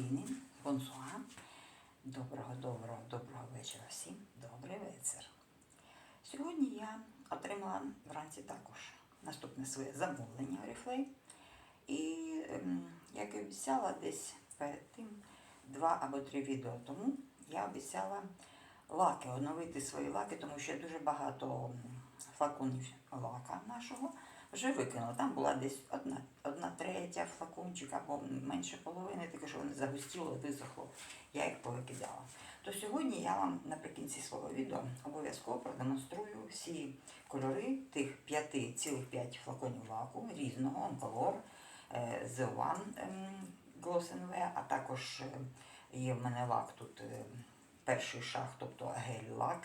Ціни, бонсуа. Доброго, доброго, доброго вечора всім. Добрий вечір. Сьогодні я отримала вранці також наступне своє замовлення Oriflame. І, ем, як і обіцяла, десь перед тим два або три відео тому я обіцяла лаки, оновити свої лаки, тому що дуже багато флаконів лака нашого вже викинула. Там була десь одна, одна третя флакончик або менше половини, таке, що вони загустіло, висохло. Я їх повикидала. То сьогодні я вам наприкінці свого відео обов'язково продемонструю всі кольори тих п'яти, цілих п'ять флаконів лаку різного онколор, е, The One ем, Gloss NV, а також е, є в мене лак тут е, перший шаг, тобто гель-лак.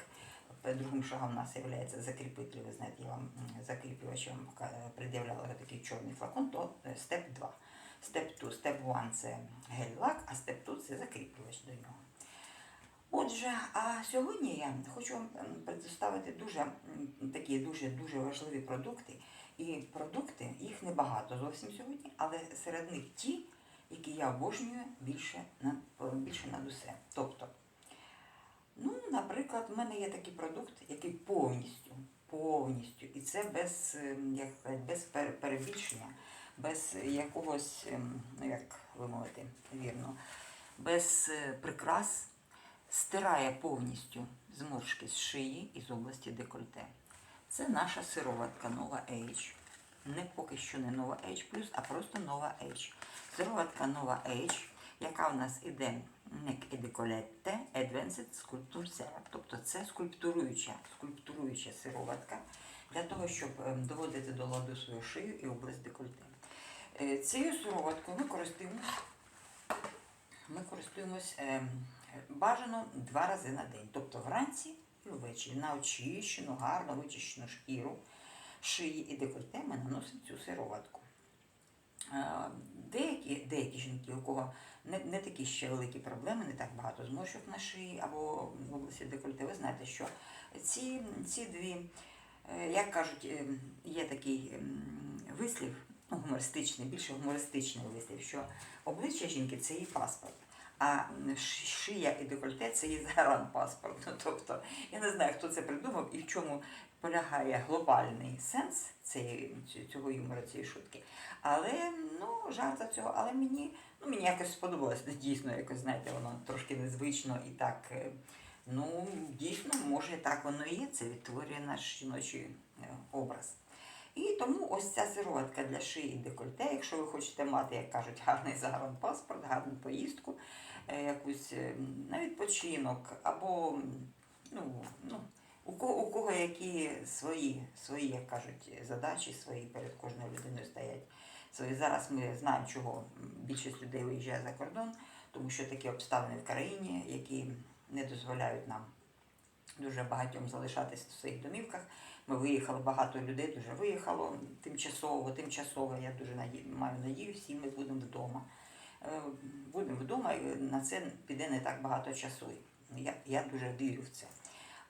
Другим шагом у нас є закріпитель, ви знаєте, я вам м, закріплювачем ка- пред'являла такий чорний флакон, то степ 2. Степ 2, степ 1 це гель-лак, а степ 2 це закріплювач до нього. Отже, а сьогодні я хочу вам представити дуже такі дуже дуже важливі продукти. І продукти, їх небагато зовсім сьогодні, але серед них ті, які я обожнюю більше на більше над усе. Тобто, ну, наприклад, в мене є такий продукт, який повністю, повністю, і це без, ем, як сказати, без перебільшення, без якогось, ем, ну як ви мовите, вірно, без е, прикрас стирає повністю зморшки з шиї і з області декольте. Це наша сироватка Nova Age. Не поки що не Nova Age а просто Nova Age. Сироватка Nova Age, яка у нас іде Decolette Advanced Sculpture Serum. Тобто це скульптуруюча, скульптуруюча сироватка для того, щоб ем, доводити до ладу свою шию і область декольте. Е, Цією сироваткою ми користуємося ми користуємось ем, бажано два рази на день, тобто вранці і ввечері. На очищену, гарно вичищену шкіру шиї і декольте ми наносимо цю сироватку. Е, Деякі, деякі жінки, у кого не, не такі ще великі проблеми, не так багато зморшок на шиї або в області декольте, ви знаєте, що ці, ці дві, е, як кажуть, е, є такий вислів, ну, гумористичний, більше гумористичний вислів, що обличчя жінки це її паспорт. А шия і декольте це її загранпаспорт. Ну, тобто, я не знаю, хто це придумав і в чому полягає глобальний сенс цієї, цього юмору, цієї шутки. Але ну, жарта цього, але мені, ну, мені якось сподобалось. Ну, Дійсно, якось, знаєте, воно трошки незвично і так. е, Ну, дійсно, може, так воно і є. Це відтворює наш жіночий е, образ. І тому ось ця сироватка для шиї і декольте, якщо ви хочете мати, як кажуть, гарний загранпаспорт, гарну поїздку, е, якусь е, на відпочинок, або ну, ну, у кого, у кого які свої, свої, як кажуть, задачі свої перед кожною людиною стоять. Свої. Зараз ми знаємо, чого більшість людей виїжджає за кордон, тому що такі обставини в країні, які не дозволяють нам дуже багатьом залишатись в своїх домівках. Ми виїхали, багато людей дуже виїхало тимчасово, тимчасово. Я дуже наді... маю надію, всі ми будемо вдома. Е, Будемо вдома, і на це піде не так багато часу. Я, я дуже вірю в це.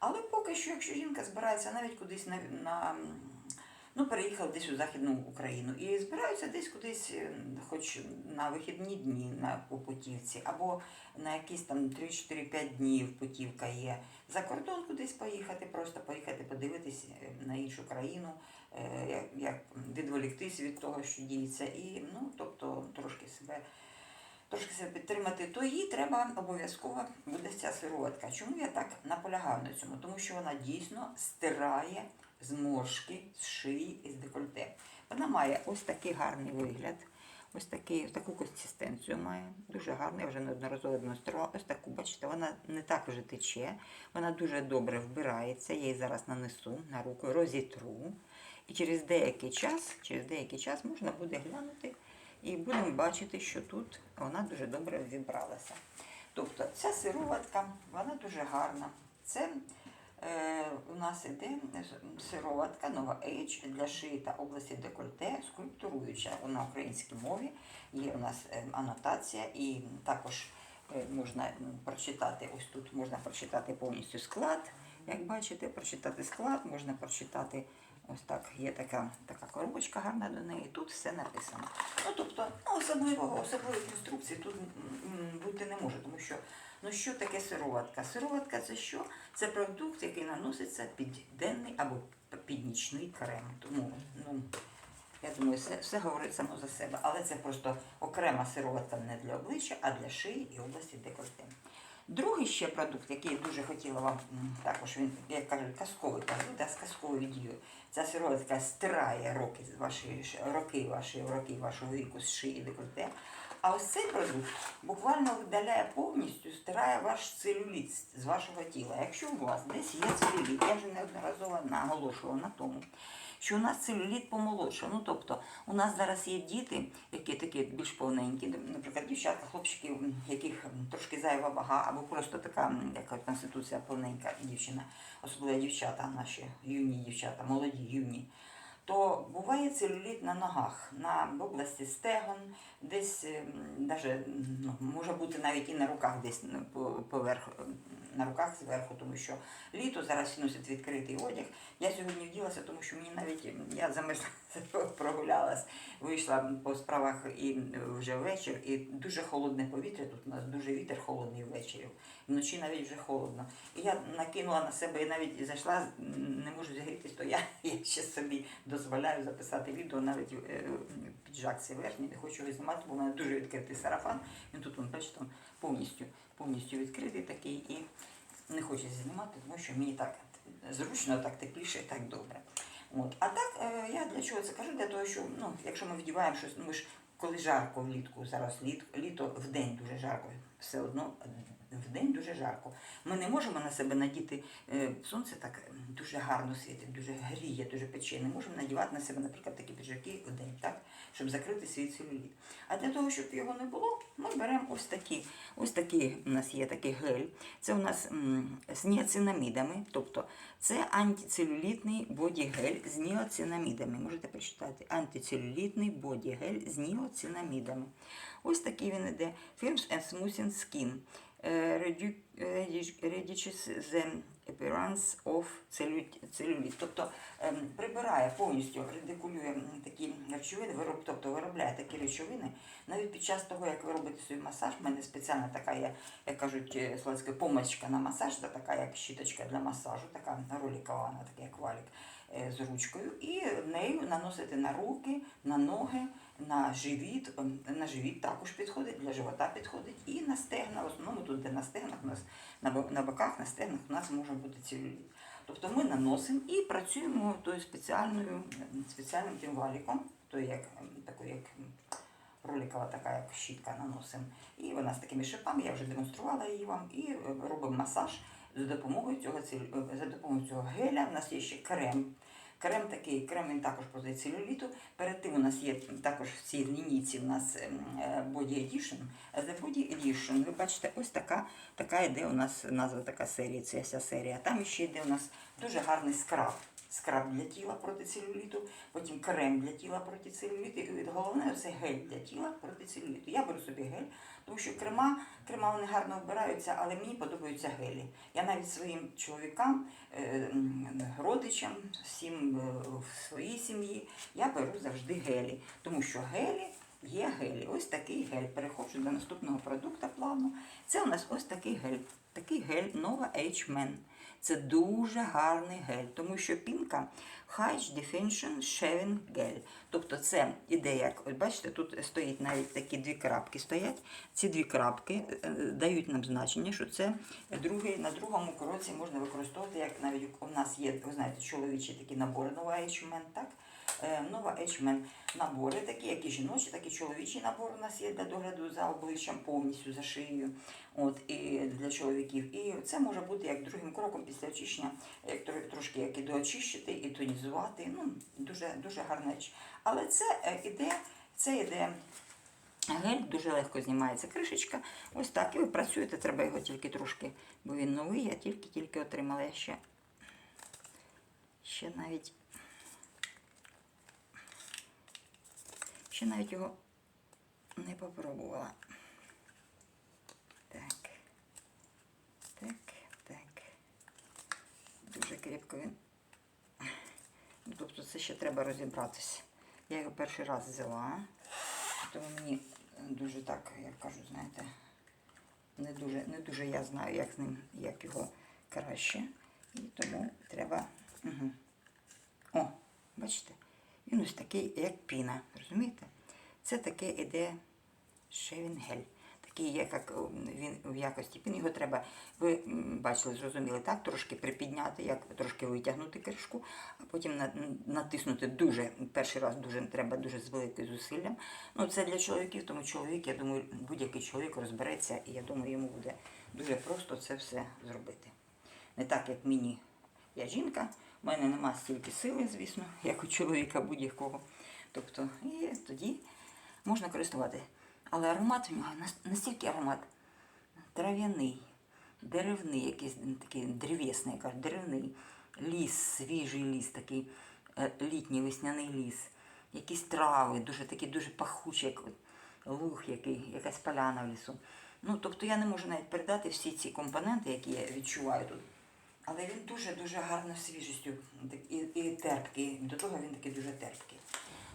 Але поки що, якщо жінка збирається навіть кудись на, на ну, переїхала десь у Західну Україну і збираються десь кудись, е, хоч на вихідні дні на по путівці, або на якісь там 3-4-5 днів путівка є. За кордон кудись поїхати, просто поїхати подивитись е, на іншу країну, е, як, відволіктись від того, що діється, і ну, тобто трошки себе. Трошки себе підтримати, то їй треба обов'язково буде ця сироватка. Чому я так наполягаю на цьому? Тому що вона дійсно стирає зморшки з шиї і з декольте. Вона має ось такий гарний вигляд, ось такий, таку консистенцію має. Дуже гарна, я вже неодноразово демонструвала. Ось таку, бачите, вона не так вже тече, вона дуже добре вбирається. Я її зараз нанесу на руку, розітру. І через деякий час, через деякий час можна буде глянути і будемо бачити, що тут вона дуже добре вібралася. Тобто ця сироватка, вона дуже гарна. Це е, у нас іде сироватка Nova Age для шиї та області декольте, скульптуруюча на українській мові. Є у нас е, анотація і також е, можна прочитати, ось тут можна прочитати повністю склад. Як бачите, прочитати склад, можна прочитати ось так, є така, така коробочка гарна до неї, тут все написано. Ну, тобто, ну, особливого, особливих інструкцій тут бути не може, тому що ну що таке сироватка? Сироватка це що? Це продукт, який наноситься під денний або під нічний крем. Тому ну, я думаю, все, все говорить само за себе. Але це просто окрема сироватка не для обличчя, а для шиї і області декольте. Другий ще продукт, який я дуже хотіла вам також, він, як кажуть, казковий продукт, з казковою дією. Ця сироватка стирає роки, ваші, роки, ваші, роки вашого віку з шиї декольте. А ось цей продукт буквально видаляє повністю, стирає ваш целюліт з- вашого тіла. Якщо у вас десь є целюліт, я вже неодноразово наголошувала на тому, що у нас целюліт помолодшав. Ну тобто, у нас зараз є діти, які такі більш повненькі, наприклад, дівчатка, хлопчики, яких трошки зайва вага, або просто така яка конституція повненька дівчина, особливо дівчата, наші юні дівчата, молоді, юні. То буває целюліт на ногах, на області стегон, десь навіть ну, може бути навіть і на руках, десь поверх на руках зверху, тому що літо зараз носить відкритий одяг. Я сьогодні вділася, тому що мені навіть я замерзла, прогулялась, вийшла по справах і вже вечір, і дуже холодне повітря. Тут у нас дуже вітер холодний ввечері. Вночі навіть вже холодно. І я накинула на себе і навіть зайшла, не можу зігрітись, то я, я ще собі дозволяю записати відео, навіть е, піджак цей верхній, не хочу його знімати, бо в мене дуже відкритий сарафан. Він тут, вон, бачите, він повністю, повністю відкритий такий і не хочеться знімати, тому що мені так зручно, так тепліше і так добре. От. А так, е, я для чого це кажу? Для того, що ну, якщо ми вдіваємо щось, ну ми ж коли жарко влітку, зараз літ, літо в день дуже жарко, все одно в день дуже жарко. Ми не можемо на себе надіти е, сонце так дуже гарно світить, дуже гріє, дуже пече. Не можемо надівати на себе, наприклад, такі піджаки в день, так? щоб закрити свій целюліт. А для того, щоб його не було, ми беремо ось такі. Ось такий у нас є такий гель. Це у нас з ніацинамідами, тобто це антицелюлітний боді-гель з ніоцинамідами. Можете прочитати антицелюлітний боді-гель з ніоцинамідами. Ось такий він іде. Firms and Smoothing Skin. Redu- redu- Reduces appearance of cellulite. Тобто ем, прибирає повністю, редикулює такі речовини, вироб, тобто виробляє такі речовини. Навіть під час того, як ви робите свій масаж, в мене спеціальна така є, як кажуть, е, словацька помочка на масаж, це така як щіточка для масажу, така ролікова, вона така як валік е, з ручкою, і нею наносити на руки, на ноги, на живіт. Ем, На живіт також підходить, для живота підходить, і на стегна. В основному тут, де на стегнах, у нас на боках, на стегнах у нас може бути целюліт. Тобто ми наносимо і працюємо тою спеціальною ем, спеціальним тим валіком, то як ем, такою як роликова така, як щітка наносимо. І вона з такими шипами, я вже демонструвала її вам, і е, робимо масаж за допомогою цього е, за допомогою цього геля. У нас є ще крем. Крем такий, крем він також проти целюліту. Перед тим у нас є також в цій лінійці у нас ем, е, Body Edition. За Body Edition, ви бачите, ось така, така йде у нас назва така серія, ця вся серія. Там ще йде у нас дуже гарний скраб. Скраб для тіла проти целюліту, потім крем для тіла проти целюліту. І головне це гель для тіла проти целюліту. Я беру собі гель, тому що крема, крема вони гарно вбираються, але мені подобаються гелі. Я навіть своїм чоловікам, е, родичам, всім е, в своїй сім'ї я беру завжди гелі, тому що гелі. Є гелі. Ось такий гель. Переходжу до наступного продукту плавно. Це у нас ось такий гель. Такий гель Nova H-Men. Це дуже гарний гель, тому що пінка High Definition Shaving Gel. Тобто це іде як, от бачите, тут стоїть навіть такі дві крапки стоять. Ці дві крапки е, дають нам значення, що це другий, на другому кроці можна використовувати, як навіть у нас є, ви знаєте, чоловічі такі набори Nova H-Men, так? Е, Nova H-Men набори, такі, як і жіночі, так і чоловічі набори у нас є для догляду за обличчям повністю за шиєю. От, і для чоловіків. І це може бути як другим кроком після очищення, як трошки як і доочищити, і тонізувати. Ну, дуже, дуже гарна річ. Але це е, іде, це іде гель, дуже легко знімається кришечка. Ось так. І ви працюєте, треба його тільки трошки, бо він новий, я тільки-тільки отримала я ще. Ще навіть. Ще навіть його не попробувала. Так. Так, так. Дуже крепко він. Ну, Тобто це ще треба розібратися. Я його перший раз взяла, тому мені дуже так, як кажуть, знаєте, Не дуже, не дуже я знаю, як з ним, як його краще. І тому треба. Угу. О, бачите, він ось такий, як піна. Розумієте? Це таке іде шевінгель. Такий, як він в якості пін. Його треба, ви бачили, зрозуміли, так? Трошки припідняти, як трошки витягнути кришку, а потім натиснути дуже, перший раз дуже треба дуже з великим зусиллям. Ну, це для чоловіків, тому чоловік, я думаю, будь-який чоловік розбереться, і я думаю, йому буде дуже просто це все зробити. Не так, як мені. Я жінка, в мене нема стільки сили, звісно, як у чоловіка будь-якого. Тобто, і тоді можна користувати. Але аромат в нього настільки аромат трав'яний, деревний, якийсь такий древесний, я кажу, деревний ліс, свіжий ліс, такий е, літній весняний ліс, якісь трави, дуже такі, дуже пахучі, як луг, який, якась поляна в лісу. Ну, тобто я не можу навіть передати всі ці компоненти, які я відчуваю тут. Але він дуже-дуже гарно свіжістю і, і терпкий. До того він такий дуже терпкий.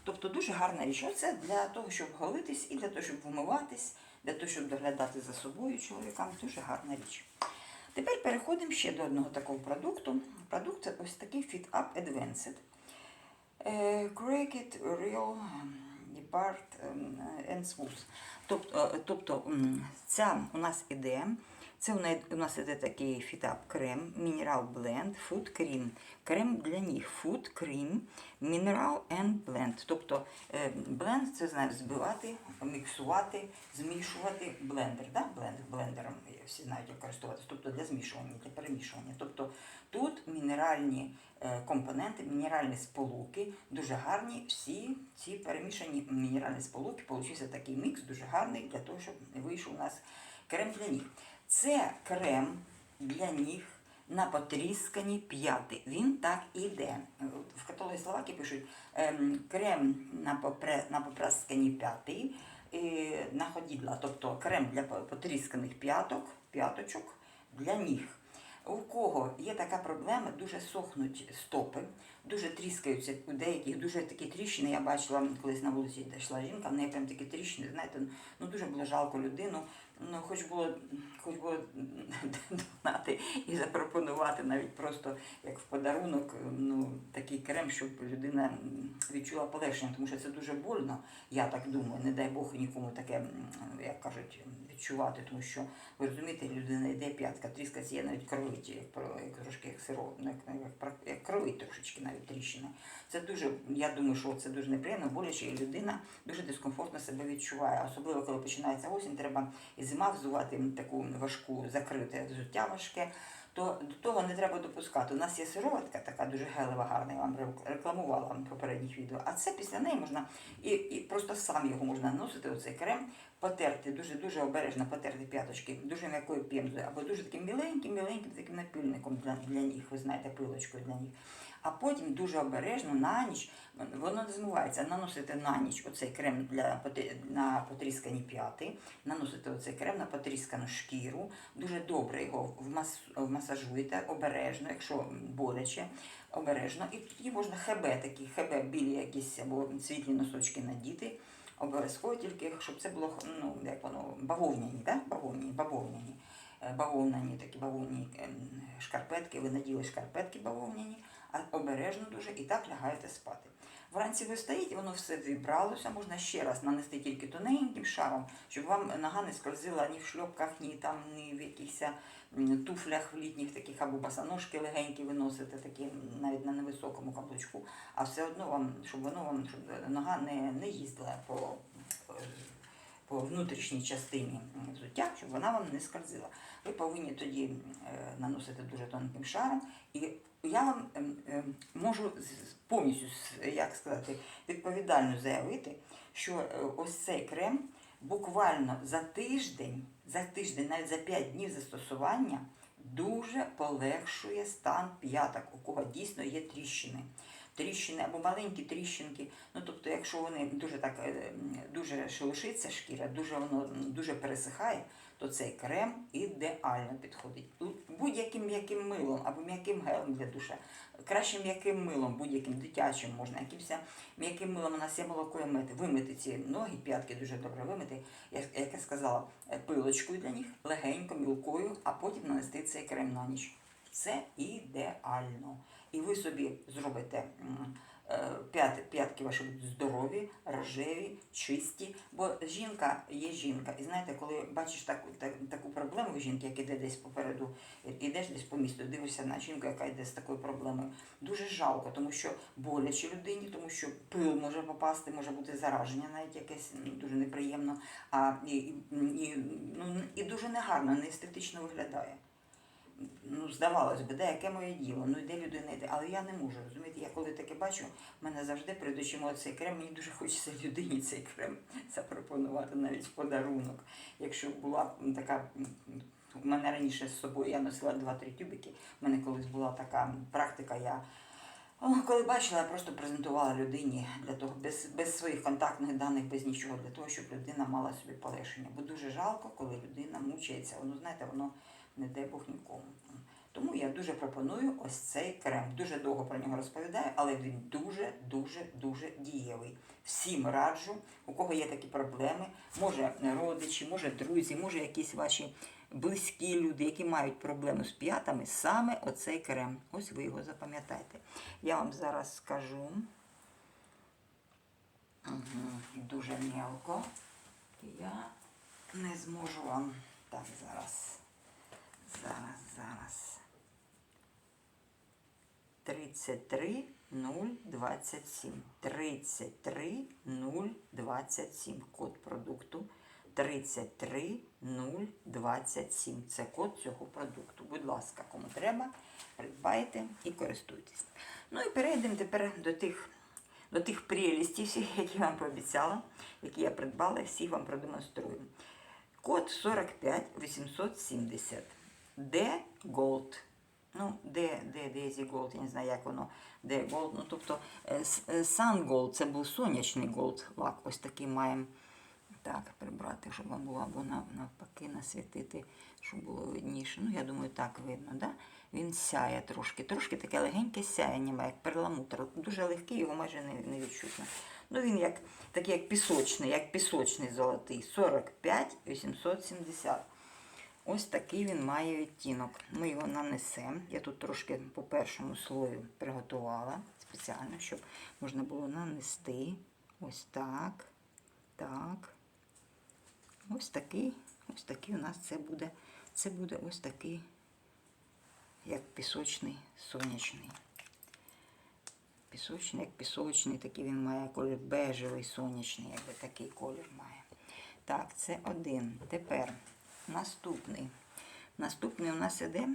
Тобто дуже гарна річ. Оце для того, щоб голитись і для того, щоб вмиватись, для того, щоб доглядати за собою чоловікам. Дуже гарна річ. Тепер переходимо ще до одного такого продукту. Продукт це ось такий Fit Up Advanced. Е, Cricket Real Depart and Smooth. Тобто, е, тобто ця у нас іде. Це у нас- іде такий фітап крем, мінерал бленд, фуд крім. Крем для ніг, фуд крім, мінерал and. Тобто е, бленд це знає збивати, міксувати, змішувати блендер. Да? Бленд, блендером всі знають, як користуватися. Тобто для змішування, для перемішування. Тобто тут мінеральні е, компоненти, мінеральні сполуки, дуже гарні. Всі ці перемішані мінеральні сполуки, получився такий мікс, дуже гарний для того, щоб вийшов у нас крем для ніг. Це крем для ніг на потріскані п'яти. Він так іде. В каталозі Словаки пишуть ем, крем на, попре, на попраскані п'яти, е, на ходідла, тобто крем для потрісканих п'яток, п'яточок для ніг. У кого є така проблема, дуже сохнуть стопи, дуже тріскаються у деяких, дуже такі тріщини. Я бачила колись на вулиці йшла жінка, в неї прям такі тріщини, знаєте, ну дуже було жалко людину. Ну, хоч було, хоч було донати і запропонувати навіть просто як в подарунок, ну такий крем, щоб людина відчула полегшення, тому що це дуже больно. Я так думаю, не дай Бог нікому таке, як кажуть, відчувати, тому що ви розумієте, людина йде п'ятка, тріскається, є навіть кровить, як, трошки як сироп, як, як, як кровить трошечки навіть тріщина. Це дуже, я думаю, що це дуже неприємно, боляче, і людина дуже дискомфортно себе відчуває. Особливо, коли починається осінь, треба і зима взувати таку важку, закрите взуття важке. То до того не треба допускати. У нас є сироватка така дуже гелева, гарна, я вам рекламувала в попередніх відео. А це після неї можна і, і просто сам його можна наносити, оцей крем, потерти, дуже дуже обережно потерти п'яточки, дуже м'якою п'ємзою, або дуже таким міленьким, міленьким таким напільником для, для ніг, ви знаєте, пилочкою для ніг. А потім дуже обережно на ніч, воно не змивається, наносити на ніч оцей крем для на потріскані п'яти, наносити оцей крем на потріскану шкіру, дуже добре його вмасажуєте обережно, якщо боляче, обережно. І тоді можна ХБ такі, ХБ білі якісь або світлі носочки надіти. Обов'язково тільки, щоб це було ну, як воно, бавовняні, да? бавовняні, бавовняні. Е, Бавовняні такі бавовні ем, шкарпетки, ви наділи шкарпетки бавовняні, обережно дуже і так лягаєте спати. Вранці ви встаєте, воно все вібралося, можна ще раз нанести тільки тоненьким шаром, щоб вам нога не скользила ні в шльопках, ні там, ні в якихось туфлях в літніх таких або босоножки легенькі виносите, такі навіть на невисокому каблучку, а все одно вам, щоб воно вам, щоб нога не, не їздила по, по внутрішній частині взуття, щоб вона вам не скользила. Ви повинні тоді е, наносити дуже тонким шаром. І я вам ем, ем, можу повністю, як сказати, відповідально заявити, що е, ось цей крем буквально за тиждень, за тиждень, навіть за 5 днів застосування, дуже полегшує стан п'яток, у кого дійсно є тріщини. Тріщини або маленькі тріщинки. Ну тобто, якщо вони дуже так е, дуже шелушиться шкіра, дуже воно дуже пересихає, то цей крем ідеально підходить. Будь-яким м'яким милом або м'яким гелем для душа. Краще м'яким милом, будь-яким дитячим можна, якимось м'яким милом у нас є молоко і мед. Вимити ці ноги, п'ятки дуже добре вимити. Як я сказала, е, пилочкою для них, легенько, мілкою, а потім нанести цей крем на ніч. Це ідеально. І ви собі зробите е, п'ят, п'ятки ваші будуть здорові, рожеві, чисті. Бо жінка є жінка. І знаєте, коли бачиш таку, так, таку проблему в жінки, як іде десь попереду, ідеш десь по місту, дивишся на жінку, яка йде з такою проблемою. Дуже жалко, тому що боляче людині, тому що пил може попасти, може бути зараження, навіть якесь дуже неприємно, а і, і, ну, і дуже негарно, не естетично виглядає ну, здавалось би, де яке моє діло, ну йде людина, йде. Але я не можу, розумієте, я коли таке бачу, в мене завжди перед очима цей крем, мені дуже хочеться людині цей крем запропонувати навіть в подарунок. Якщо була така. У мене раніше з собою я носила 2-3 тюбики. У мене колись була така практика. Я коли бачила, я просто презентувала людині для того, без, без своїх контактних даних, без нічого, для того, щоб людина мала собі полегшення. Бо дуже жалко, коли людина мучається. Воно, знаєте, воно не дай Бог нікому. Тому я дуже пропоную ось цей крем. Дуже довго про нього розповідаю, але він дуже, дуже, дуже дієвий. Всім раджу, у кого є такі проблеми, може родичі, може друзі, може якісь ваші близькі люди, які мають проблеми з п'ятами, саме оцей крем. Ось ви його запам'ятайте. Я вам зараз скажу. Угу, дуже м'ялко. Я не зможу вам. Так, зараз. Зараз, зараз. 33 027. 33 027. Код продукту 33 027. Це код цього продукту. Будь ласка, кому треба, придбайте і користуйтесь. Ну і перейдемо тепер до тих. До тих прелістів, які я вам пообіцяла, які я придбала, всіх вам продемонструю. Код 45 870. D Gold. Ну, де, де Daisy Gold, я не знаю, як воно, де Gold. Ну, тобто е, е, Sun Gold, це був сонячний Gold лак. Ось такий маємо. Так, прибрати, щоб вам було або навпаки насвітити, щоб було видніше. Ну, я думаю, так видно, да? Він сяє трошки. Трошки таке легеньке сяєння, як перламутр. Дуже легкий, його майже не, не відчутно. Ну, він як такий, як пісочний, як пісочний золотий. 45 870. Ось такий він має відтінок. Ми його нанесемо. Я тут трошки по першому слою приготувала спеціально, щоб можна було нанести. Ось так. Так. Ось такий, ось такий у нас це буде. Це буде ось такий, як пісочний сонячний. Пісочний, як пісочний, такий він має колір бежевий, сонячний, якби такий колір має. Так, це один. Тепер наступний. Наступний у нас іде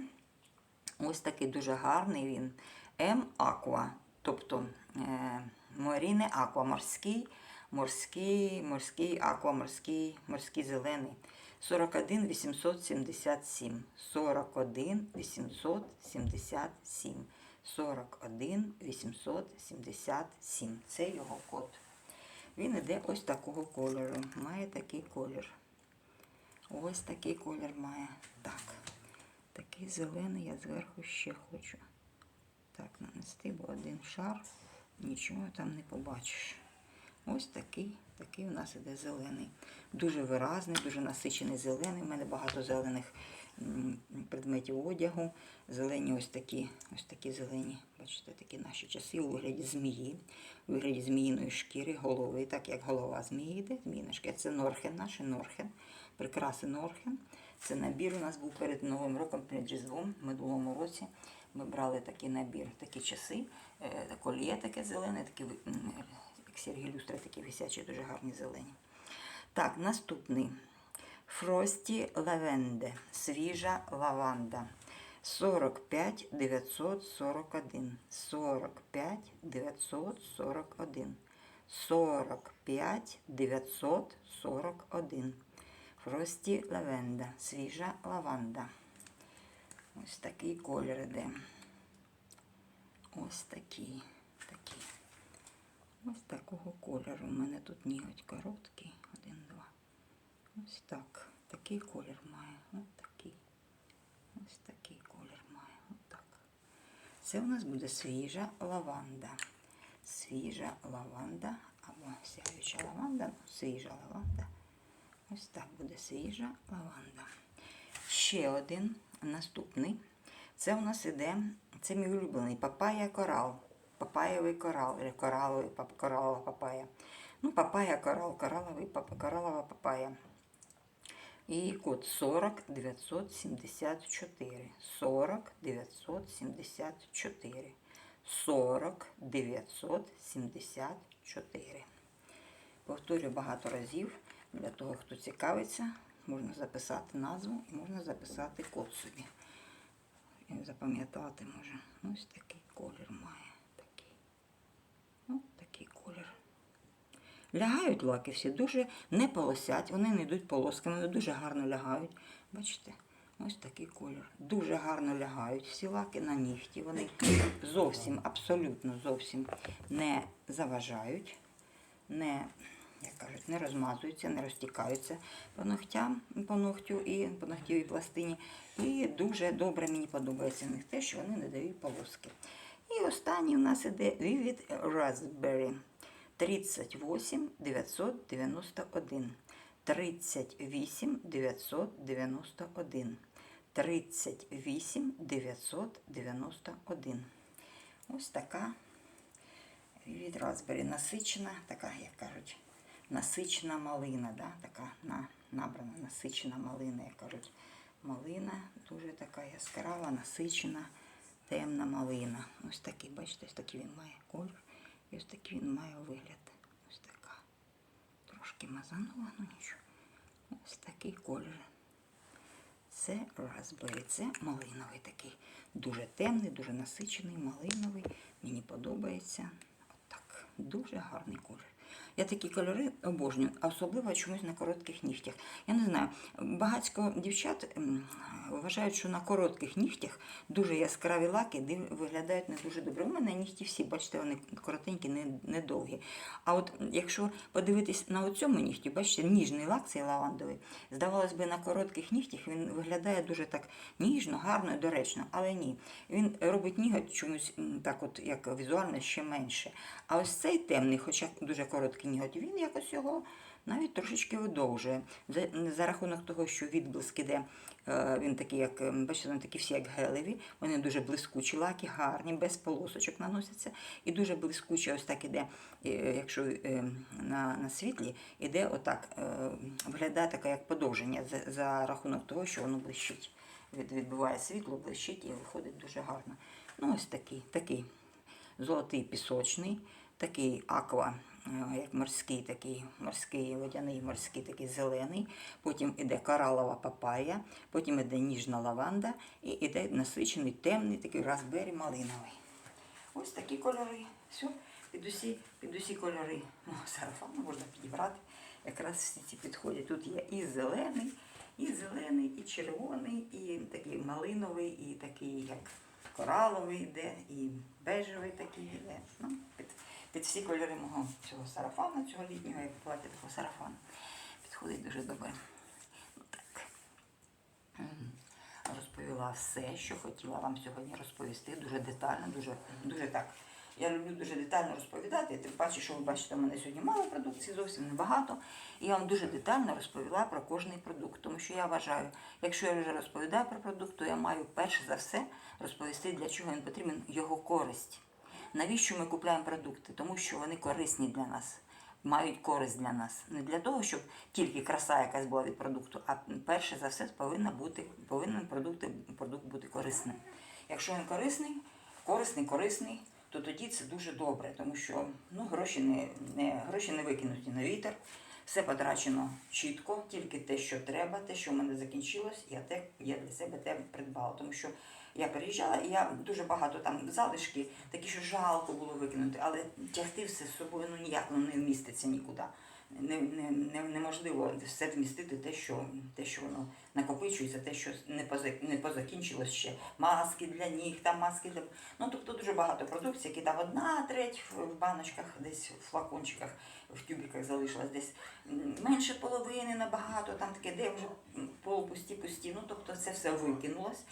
ось такий дуже гарний він. М Аква. Тобто е, Моріне Аква, морський, морський, морський, аква, морський, морський зелений. 41 877. 41 877. 41 877. Це його код. Він іде ось такого кольору. Має такий колір. Ось такий колір має. Так. Такий зелений я зверху ще хочу. Так, нанести, бо один шар, нічого там не побачиш. Ось такий, такий у нас іде зелений. Дуже виразний, дуже насичений зелений. У мене багато зелених предметів одягу. Зелені ось такі, ось такі зелені, бачите, такі наші часи у вигляді змії, у вигляді зміїної шкіри, голови, так як голова змії йде, зміїна шкіра. Це норхен, наш норхен, прикраси норхен. Це набір у нас був перед Новим роком, перед Різдвом, в минулому році. Ми брали такий набір, такі часи, е, коліє таке зелене, такі, Люстра, такі висячі, дуже гарні зелені. Так, наступний. Фрості лавенде, свіжа лаванда. 45 941. 45 941. 45 941. Фрості лавенда, свіжа лаванда. Ось такий колір іде. Ось такий. такі. Ось такого кольору. У мене тут ніготь короткий. Один, два. Ось так. Такий колір має. Ось такий. Ось такий колір має. Ось так. Це у нас буде свіжа лаванда. Свіжа лаванда або сяюча лаванда, ну, свіжа лаванда. Ось так буде свіжа лаванда. Ще один наступний. Це у нас іде, це мій улюблений папая корал. Папаєвий корал, или кораловий, коралова папая. Ну, папая корал, кораловий, коралова папая. І код 40 974. 40 974. 40 974. Повторюю багато разів. Для того, хто цікавиться, можна записати назву і можна записати код собі. І запам'ятати може. Ось такий колір має. Такий. Ось такий колір. Лягають лаки всі дуже не полосять, вони не йдуть полосками, вони дуже гарно лягають. Бачите? Ось такий колір. Дуже гарно лягають всі лаки на нігті. Вони зовсім, абсолютно зовсім не заважають, не, як кажуть, не розмазуються, не розтікаються по ногтям, по ногтю і по ногтєвій пластині. І дуже добре мені подобається в них те, що вони не дають полоски. І останній у нас іде Vivid Raspberry 38 991. 38 991. 38 991. Ось така від Raspberry насичена, така, як кажуть, насичена малина, да? така на, набрана насичена малина, як кажуть. Малина дуже така яскрава, насичена, темна малина. Ось такий, бачите, ось такий він має колір. Ось такий він має вигляд. Ось така. Трошки мазанула, ну нічого. Ось такий колір. Це Raspberry, це малиновий такий. Дуже темний, дуже насичений, малиновий. Мені подобається. Отак. Дуже гарний колір. Я такі кольори обожнюю, а особливо чомусь на коротких нігтях. Я не знаю, багатько дівчат вважають, що на коротких нігтях дуже яскраві лаки виглядають не дуже добре. У мене нігті всі, бачите, вони коротенькі, не, не. А от якщо подивитись на оцьому нігті, бачите, ніжний лак цей лавандовий, здавалось би, на коротких нігтях він виглядає дуже так ніжно, гарно і доречно, але ні. Він робить ніготь чомусь так, от як візуально ще менше. А ось цей темний, хоча дуже короткий ніготь, він якось його навіть трошечки видовжує. За, за рахунок того, що відблиск іде, е, він такий, як е, бачите, вони такі всі як гелеві, вони дуже блискучі лаки, гарні, без полосочок наносяться. І дуже блискуче, ось так іде, е, якщо е, на, на світлі, іде отак, виглядає таке як подовження за, за рахунок того, що воно блищить. Від, відбиває світло, блищить і виходить дуже гарно. Ну, ось такий, такий золотий пісочний, такий аква, як морський, такий морський, водяний, морський, такий зелений. Потім іде коралова папая, потім іде ніжна лаванда і іде насичений темний такий разбері малиновий. Ось такі кольори. Все, під усі, під усі кольори мого сарафану можна підібрати. Якраз всі ці підходять. Тут є і зелений, і зелений, і червоний, і такий малиновий, і такий як кораловий йде, і бежевий такий йде. Ну, під, під всі кольори мого цього сарафану, цього літнього, як платять такого сарафану. Підходить дуже добре. Ну, Так. Розповіла все, що хотіла вам сьогодні розповісти. Дуже детально, дуже, дуже так. Я люблю дуже детально розповідати. Тим паче, що ви бачите, у мене сьогодні мало продукції, зовсім небагато. І я вам дуже детально розповіла про кожний продукт. Тому що я вважаю, якщо я вже розповідаю про продукт, то я маю перше за все розповісти, для чого він потрібен, його користь. Навіщо ми купуємо продукти? Тому що вони корисні для нас, мають користь для нас. Не для того, щоб тільки краса якась була від продукту, а перше за все повинна бути, повинен продукт, продукт бути корисним. Якщо він корисний, корисний, корисний, то тоді це дуже добре, тому що ну, гроші не, не, гроші не викинуті на вітер. Все потрачено чітко, тільки те, що треба, те, що в мене закінчилось, я те я для себе те придбала. Тому що я переїжджала, і я дуже багато там залишки, такі, що жалко було викинути, але тягти все з собою ну ніяк воно не вміститься нікуди. не, не, не, неможливо все вмістити те, що, те, що воно накопичується, те, що не, поза, не позакінчилось ще. Маски для ніг, там маски для. Ну, тобто дуже багато продукції, які там одна треть в баночках, десь в флакончиках, в тюбіках залишилась, десь менше половини набагато, там таке, де вже полупусті пусті. Ну, тобто це все викинулось.